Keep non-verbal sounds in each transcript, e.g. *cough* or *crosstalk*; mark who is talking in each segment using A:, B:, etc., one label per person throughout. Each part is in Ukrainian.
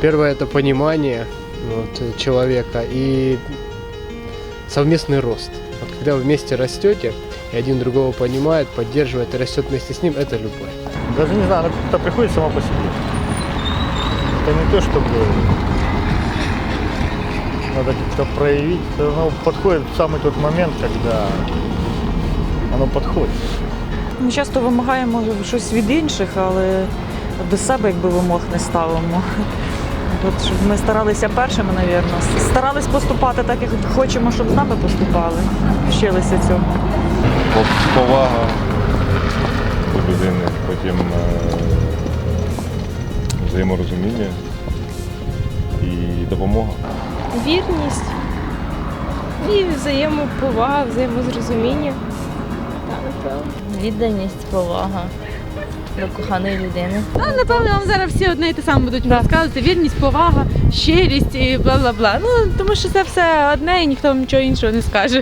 A: Первое это понимание вот, э, человека и совместный рост. Вот когда вы вместе растете, и один другого понимает, поддерживает и растет вместе с ним, это любовь.
B: Даже не знаю, оно как-то приходит само по себе. Это не то, чтобы надо как-то проявить. Оно подходит в самый тот момент, когда оно подходит.
C: Ми часто вимагаємо щось від інших, але до себе якби вимог не ставимо. От, щоб ми старалися першими, мабуть. Старались поступати так, як хочемо, щоб з нами поступали. Вчилися цьому.
D: Повага до людини, потім е, взаєморозуміння і допомога.
E: вірність і взаємоповага, взаємозрозуміння. Так, напевно.
F: Відданість, повага до коханої людини.
G: Ну, напевно, вам зараз всі одне і те саме будуть розказувати. Вірність, повага, щирість і бла бла бла. Ну тому що це все одне і ніхто вам нічого іншого не скаже.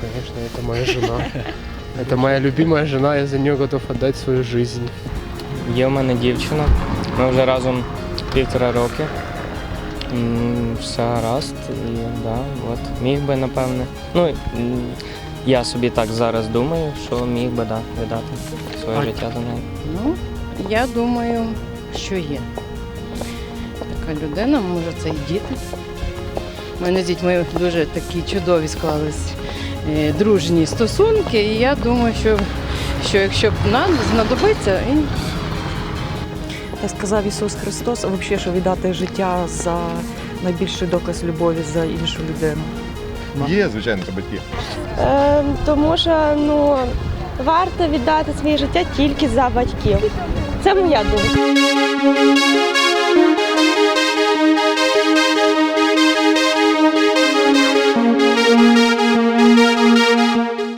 A: Конечно, это моя жена. Это моя любимая жена, я за нее готов отдать свою жизнь.
H: Є в мене дівчина. Ми вже разом півтора роки. Все гаразд. І да, от, міг би, напевне. Ну, я собі так зараз думаю, що міг би да, видати своє
A: А-
H: життя за неї.
I: Ну, я думаю, що є. Така людина, може це і діти. У мене з дітьми дуже такі чудові склались е, дружні стосунки, і я думаю, що, що якщо б нам знадобиться, і
C: сказав Ісус Христос, а взагалі, що віддати життя за найбільший доказ любові за іншу людину.
D: Є, звичайно, це батьки.
E: Е, тому що ну, варто віддати своє життя тільки за батьків. Це моя думка.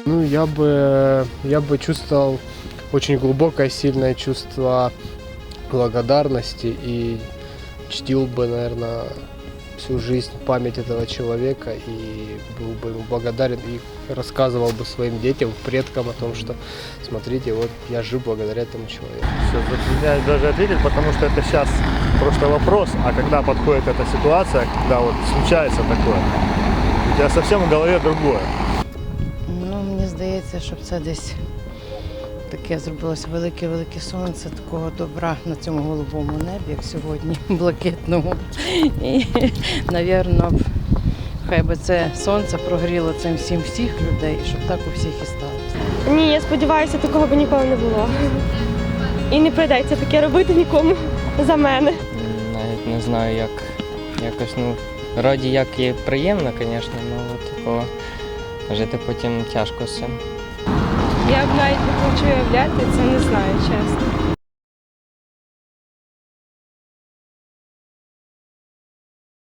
A: Ну, я бы, я бы чувствовал очень глубокое, сильное чувство благодарности и чтил бы, наверное, всю жизнь память этого человека и был бы ему благодарен и рассказывал бы своим детям, предкам о том, что смотрите, вот я жив благодаря этому человеку.
B: Все, затрудняюсь даже ответить, потому что это сейчас просто вопрос, а когда подходит эта ситуация, когда вот случается такое, у тебя совсем в голове другое.
I: ну, мені здається, щоб це десь таке зробилося велике-велике сонце, такого добра на цьому голубому небі, як сьогодні, *laughs* блакитному. І, навірно, хай би це сонце прогріло цим всім всіх людей, щоб так у всіх і сталося.
E: Ні, я сподіваюся, такого б ніколи не було. І не прийдеться таке робити нікому за мене.
H: Навіть не знаю, як якось, ну, раді як і приємно, звісно, але такого жити потім тяжко з цим.
E: Я б навіть не хочу уявляти, це не знаю, чесно.